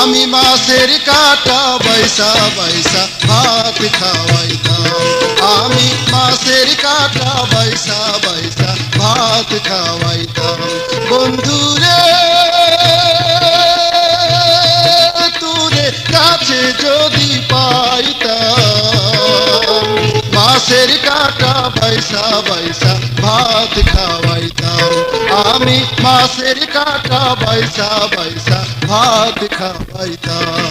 আমি মাছের কাটা বাইসা বাইসা ভাত খাওয়াইতাম। আমি মাছের কাটা বাইসা বাইসা ভাত খাওয়াইতাম। বন্ধুরে, তুরে কাছে যদি পাইতাম, মাছের কাটা বাইসা বাইসা ভাত খাওয়াইতাম। আমি মাছের কাটা বাইসা বাইসা ভাত খাওয়াইতাম।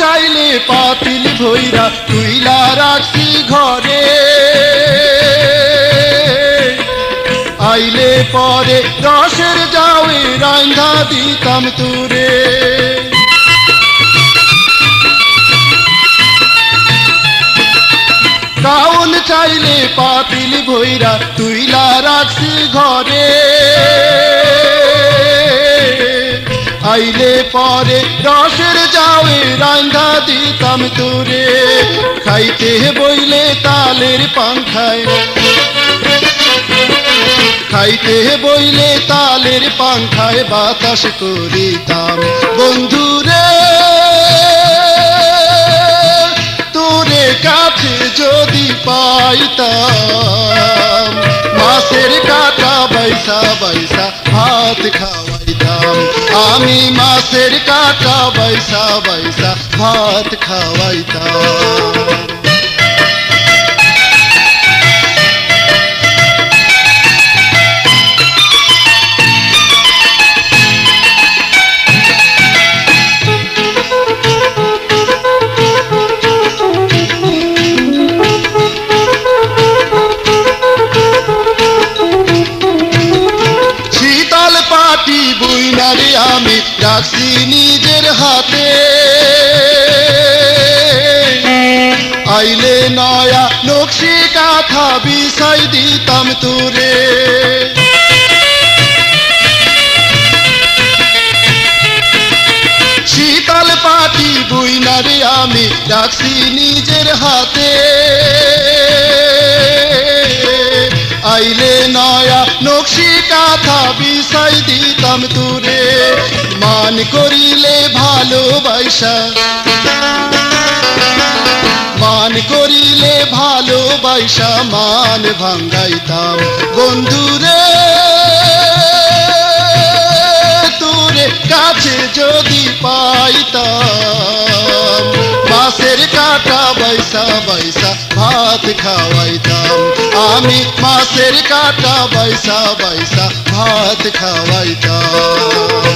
চাইলে পাতিল ভৈরা তুইলা রাখছি ঘরে। পরে রসের যাওয়ে রান্ধা দিতাম তুরে। কাউন চাইলে পাতিল ভৈরা তুইলা রাখছি ঘরে। আইলে পরে রসের যাওয়ে রান্ধা দিতাম তোরে। খাইতে বইলে তালের পাংখায় খাইতে বইলে তালের পাংখায় বাতাস করিতাম। বন্ধুরে, তোরে কাছে যদি পাইতাম, মাছের কাটা বাইসা বাইসা ভাত খাওয়াইতাম। আমি মাছের কাটা বাইসা বাইসা ভাত খাওয়াইতাম। পাটি বুইনারে আমি রাখছি নিজের হাতে। আইলে নয়া নকশি কাঁথা বিছাই দিতাম তোরে। শীতল পাটি বুইনারে আমি রাখছি নিজের হাতে। আইলে নয়া নকশি কাঁথা বিছাই দিতাম তুরে মান করিলে ভালোবাসা। মান করিলে ভালোবাসা, মান ভাঙ্গাইতাম। বন্ধুরে তোরে কাছে যদি পাইতাম। মাছের কাটা বাইসা বাইসা ভাত খাওয়াইতাম আমি মাসের কাটা বাইসা বাইসা ভাত খাওয়াইতাম